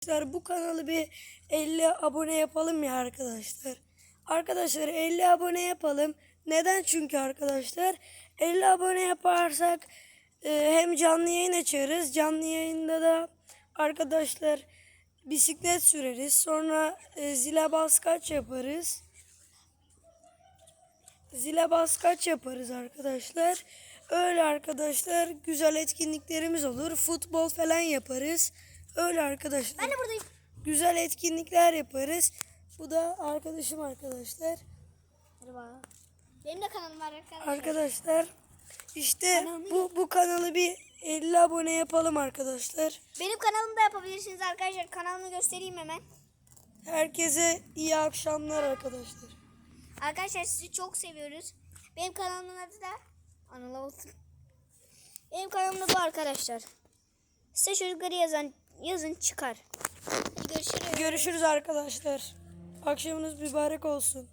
Arkadaşlar bu kanalı bir 50 abone yapalım ya arkadaşlar. Arkadaşlar 50 abone yapalım. Neden? Çünkü arkadaşlar 50 abone yaparsak e, hem canlı yayın açarız. Canlı yayında da arkadaşlar bisiklet süreriz. Sonra e, zile bas kaç yaparız. Zile bas kaç yaparız arkadaşlar. Öyle arkadaşlar güzel etkinliklerimiz olur. Futbol falan yaparız. Öyle arkadaşlar. Ben de buradayım. Güzel etkinlikler yaparız. Bu da arkadaşım arkadaşlar. Merhaba. Benim de kanalım var arkadaşlar. Arkadaşlar işte bu bu kanalı bir 50 abone yapalım arkadaşlar. Benim kanalımı da yapabilirsiniz arkadaşlar. Kanalımı göstereyim hemen. Herkese iyi akşamlar arkadaşlar. Arkadaşlar sizi çok seviyoruz. Benim kanalımın adı da Anıl olsun. Benim kanalım da bu arkadaşlar. Size çocukları yazan yazın çıkar. Görüşürüz. Görüşürüz arkadaşlar. Akşamınız mübarek olsun.